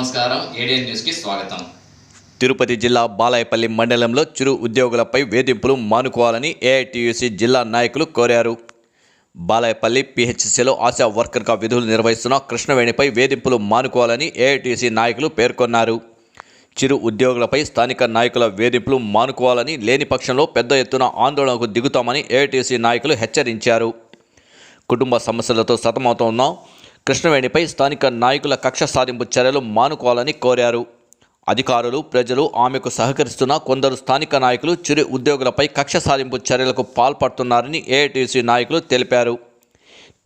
నమస్కారం. ఏడియన్ న్యూస్కి స్వాగతం. తిరుపతి జిల్లా బాలాయపల్లి మండలంలో చిరు ఉద్యోగులపై వేధింపులు మానుకోవాలని ఏఐటీయూసీ జిల్లా నాయకులు కోరారు. బాలాయపల్లి పిహెచ్సిలో ఆశా వర్కర్గా విధులు నిర్వహిస్తున్న కృష్ణవేణిపై వేధింపులు మానుకోవాలని ఏఐటీసీ నాయకులు పేర్కొన్నారు. చిరు ఉద్యోగులపై స్థానిక నాయకుల వేధింపులు మానుకోవాలని లేని పక్షంలో పెద్ద ఎత్తున ఆందోళనకు దిగుతామని ఏఐటీసీ నాయకులు హెచ్చరించారు. కుటుంబ సమస్యలతో సతమతవున్న కృష్ణవేణిపై స్థానిక నాయకుల కక్ష సాధింపు చర్యలు మానుకోవాలని కోరారు. అధికారులు ప్రజలు ఆమెకు సహకరిస్తున్న కొందరు స్థానిక నాయకులు చిరు ఉద్యోగులపై కక్ష సాధింపు చర్యలకు పాల్పడుతున్నారని ఏఐటీసీ నాయకులు తెలిపారు.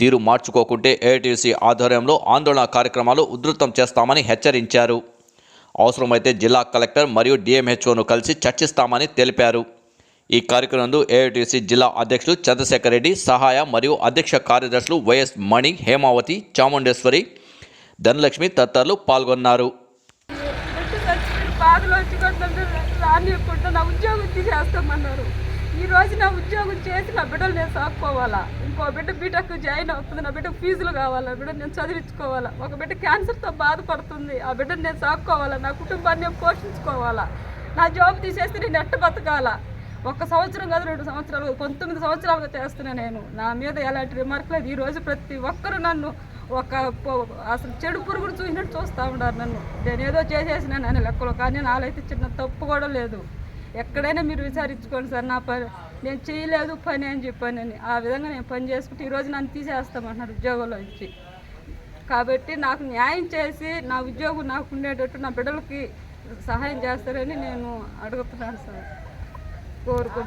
తీరు మార్చుకోకుంటే ఏఐటీసీ ఆధ్వర్యంలో ఆందోళన కార్యక్రమాలు ఉధృతం చేస్తామని హెచ్చరించారు. అవసరమైతే జిల్లా కలెక్టర్ మరియు డిఎంహెచ్ఓను కలిసి చర్చిస్తామని తెలిపారు. ఈ కార్యక్రమంలో ఏఐటీసీ జిల్లా అధ్యక్షులు చంద్రశేఖర్ రెడ్డి సహాయ మరియు అధ్యక్ష కార్యదర్శులు వైఎస్ మణి హేమావతి చాముండేశ్వరి ధనలక్ష్మి తదితరులు పాల్గొన్నారు. నా ఉద్యోగం తీసేస్తామన్నారు. ఈ రోజు నా ఉద్యోగం చేసి నా బిడ్డలు నేను సాక్కోవాలా? ఇంకో బిడ్డ బీటెక్ జాయిన్ అవుతుంది నా బిడ్డ ఫీజులు కావాలా బిడ్డ నేను చదివించుకోవాలా? ఒక బిడ్డ క్యాన్సర్తో బాధపడుతుంది. ఆ బిడ్డను నేను సాకుకోవాలా? నా కుటుంబాన్ని పోషించుకోవాలా? నా జాబ్ తీసేస్తే నేను ఎట్ట బతకాలా ఒక సంవత్సరం కాదు రెండు సంవత్సరాలు పంతొమ్మిది సంవత్సరాలుగా చేస్తున్నా నేను. నా మీద ఎలాంటి రిమార్క్ లేదు. ఈరోజు ప్రతి ఒక్కరు నన్ను ఒక అసలు చెడు పురుగులు చూసినట్టు చూస్తూ ఉన్నారు నన్ను. నేను ఏదో చేసేసిన అని లెక్కలో కానీ నాలైతే అయితే చిన్న తప్పు కూడా లేదు. ఎక్కడైనా మీరు విచారించుకోండి సార్ నా పని నేను చేయలేదు పని అని చెప్పాను అని ఆ విధంగా నేను పని చేసుకుంటే ఈరోజు నన్ను తీసేస్తామంటున్నారు ఉద్యోగంలో ఇచ్చి కాబట్టి నాకు న్యాయం చేసి నా ఉద్యోగం నాకు ఉండేటట్టు నా బిడ్డలకి సహాయం చేస్తారని నేను అడుగుతున్నాను సార్. ਕੋਰ ਕੋ